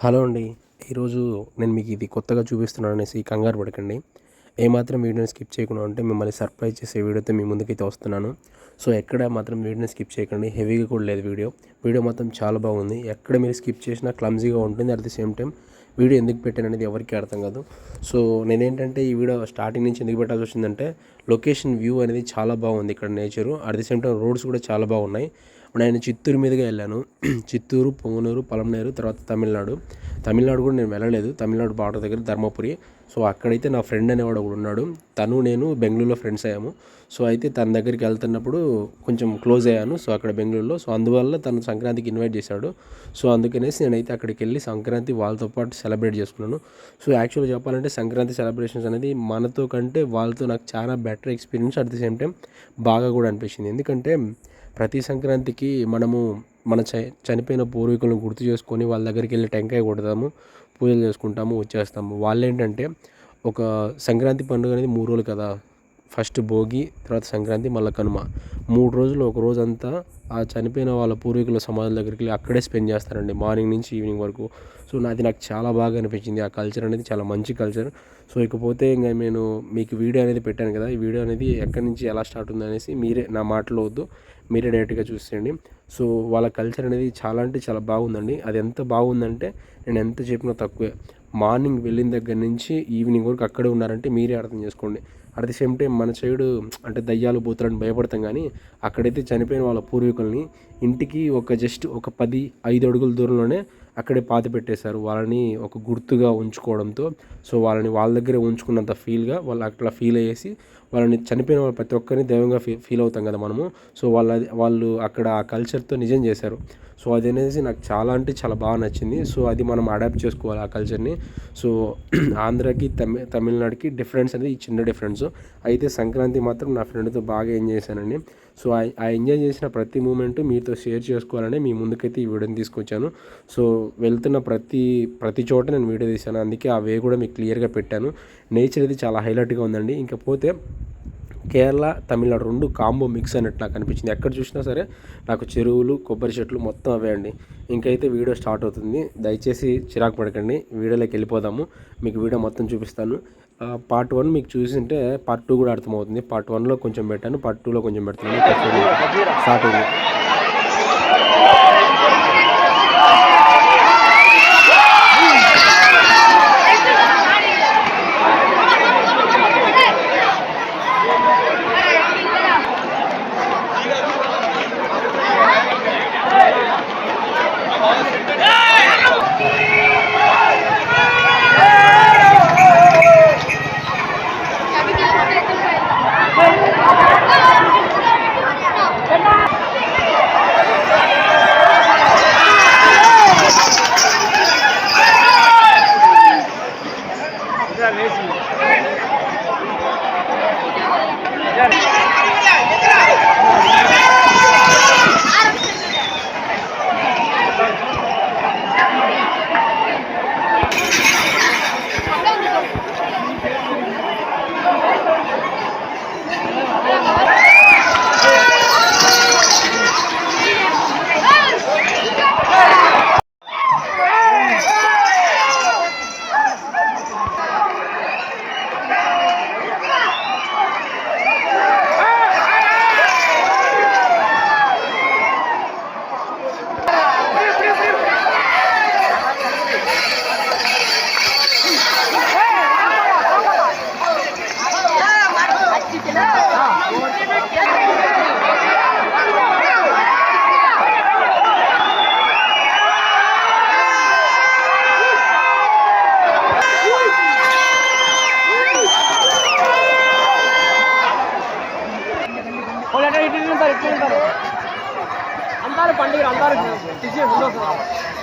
Hello అండి. ఈరోజు నేను మీకు ఇది కొత్తగా చూపిస్తున్నాను అనేసి కంగారు పడకండి. ఏమాత్రం వీడియోని స్కిప్ చేయకుండా ఉంటే మిమ్మల్ని సర్ప్రైజ్ చేసే వీడియోతో మీ ముందుకైతే వస్తున్నాను. సో ఎక్కడ మాత్రం వీడియోని స్కిప్ చేయకండి. హెవీగా కూడా లేదు వీడియో. వీడియో మాత్రం చాలా బాగుంది. ఎక్కడ మీరు స్కిప్ చేసినా క్లమ్జీగా ఉంటుంది. At the same time video ఎందుకు పెట్టాను అనేది ఎవరికి అర్థం కాదు. సో నేనేంటంటే ఈ వీడియో స్టార్టింగ్ నుంచి ఎందుకు పెట్టాల్సి వచ్చిందంటే లొకేషన్ వ్యూ అనేది చాలా బాగుంది ఇక్కడ nature. At the same time roads కూడా చాలా బాగున్నాయి. నేను చిత్తూరు మీదుగా వెళ్ళాను. చిత్తూరు పొంగనూరు పలమనేరు తర్వాత తమిళనాడు. తమిళనాడు కూడా నేను వెళ్ళలేదు. తమిళనాడు బార్డర్ దగ్గర ధర్మపురి. సో అక్కడైతే నా ఫ్రెండ్ అనేవాడు ఒకడు ఉన్నాడు. తను నేను బెంగళూరులో ఫ్రెండ్స్ అయ్యాము. సో అయితే తన దగ్గరికి వెళ్తున్నప్పుడు కొంచెం క్లోజ్ అయ్యాను. సో అక్కడ బెంగళూరులో. సో అందువల్ల తను సంక్రాంతికి ఇన్వైట్ చేశాడు. సో అందుకనేసి నేనైతే అక్కడికి వెళ్ళి సంక్రాంతి వాళ్ళతో పాటు సెలబ్రేట్ చేసుకున్నాను. సో యాక్చువల్గా చెప్పాలంటే సంక్రాంతి సెలబ్రేషన్స్ అనేది మనతో కంటే వాళ్ళతో నాకు చాలా better experience at the same time బాగా కూడా అనిపించింది. ఎందుకంటే ప్రతి సంక్రాంతికి మనము మన చ చనిపోయిన పూర్వీకులను గుర్తు చేసుకొని వాళ్ళ దగ్గరికి వెళ్ళి టెంకాయ కొడతాము పూజలు చేసుకుంటాము వచ్చేస్తాము. వాళ్ళు ఏంటంటే ఒక సంక్రాంతి పండుగ అనేది మూడు రోజులు కదా. ఫస్ట్ భోగి తర్వాత సంక్రాంతి మళ్ళీ కనుమ. మూడు రోజులు ఒక రోజు అంతా ఆ చనిపోయిన వాళ్ళ పూర్వీకుల సమాధుల దగ్గరికి వెళ్ళి అక్కడే స్పెండ్ చేస్తారండి. మార్నింగ్ నుంచి ఈవినింగ్ వరకు. సో నాది నాకు చాలా బాగా అనిపించింది. ఆ కల్చర్ అనేది చాలా మంచి కల్చర్. సో ఇకపోతే ఇంకా నేను మీకు వీడియో అనేది పెట్టాను కదా. ఈ వీడియో అనేది ఎక్కడి నుంచి ఎలా స్టార్ట్ ఉంది అనేసి మీరే నా మాటలో వద్దు. మీరే డైరెక్ట్గా చూసేయండి. సో వాళ్ళ కల్చర్ అనేది చాలా అంటే చాలా బాగుందండి. అది ఎంత బాగుందంటే నేను ఎంత చెప్పినా తక్కువే. మార్నింగ్ వెళ్ళిన దగ్గర నుంచి ఈవినింగ్ వరకు అక్కడే ఉన్నారంటే మీరే అర్థం చేసుకోండి. అట్ ది సేమ్ టైం మన సైడు అంటే దయ్యాలు పోతారని భయపడతాం కానీ అక్కడైతే చనిపోయిన వాళ్ళ పూర్వీకుల్ని ఇంటికి ఒక జస్ట్ ఒక పది ఐదు అడుగుల దూరంలోనే అక్కడే పాతి పెట్టేశారు. వాళ్ళని ఒక గుర్తుగా ఉంచుకోవడంతో సో వాళ్ళని వాళ్ళ దగ్గరే ఉంచుకున్నంత ఫీల్గా వాళ్ళు అట్లా ఫీల్ అయ్యేసి వాళ్ళని చనిపోయిన వాళ్ళు ప్రతి ఒక్కరిని దైవంగా ఫీ ఫీల్ అవుతాం కదా మనము. సో వాళ్ళ వాళ్ళు అక్కడ ఆ కల్చర్తో నిజం చేశారు. సో అది అనేసి నాకు చాలా అంటే చాలా బాగా నచ్చింది. సో అది మనం అడాప్ట్ చేసుకోవాలి ఆ కల్చర్ని సో ఆంధ్రాకి తమి తమిళనాడుకి డిఫరెన్స్ అనేది చిన్న డిఫరెన్స్ అయితే సంక్రాంతి మాత్రం నా ఫ్రెండ్తో బాగా ఎంజాయ్ చేశానండి. సో ఆ ఎంజాయ్ చేసిన ప్రతి మూమెంట్ మీతో షేర్ చేసుకోవాలని మీ ముందుకైతే ఈ వీడియోని తీసుకొచ్చాను. సో వెళ్తున్న ప్రతి ప్రతి చోట నేను వీడియో తీశాను. అందుకే ఆ వే కూడా మీకు క్లియర్గా పెట్టాను. నేచర్ అయితే చాలా హైలైట్గా ఉందండి. ఇంకపోతే కేరళ తమిళనాడు రెండు కాంబో మిక్స్ అన్నట్టు నాకు అనిపించింది. ఎక్కడ చూసినా సరే నాకు చెరువులు కొబ్బరి చెట్లు మొత్తం అవే అండి. ఇంకైతే వీడియో స్టార్ట్ అవుతుంది. దయచేసి చిరాకు పడకండి. వీడియోలోకి వెళ్ళిపోదాము. మీకు వీడియో మొత్తం చూపిస్తాను. పార్ట్ వన్ మీకు చూసింటే పార్ట్ టూ కూడా అర్థమవుతుంది. పార్ట్ వన్లో కొంచెం పెట్టాను. పార్ట్ టూలో కొంచెం పెడుతున్నాను. స్టార్ట్ అయింది. Gracias. 得劲儿热死了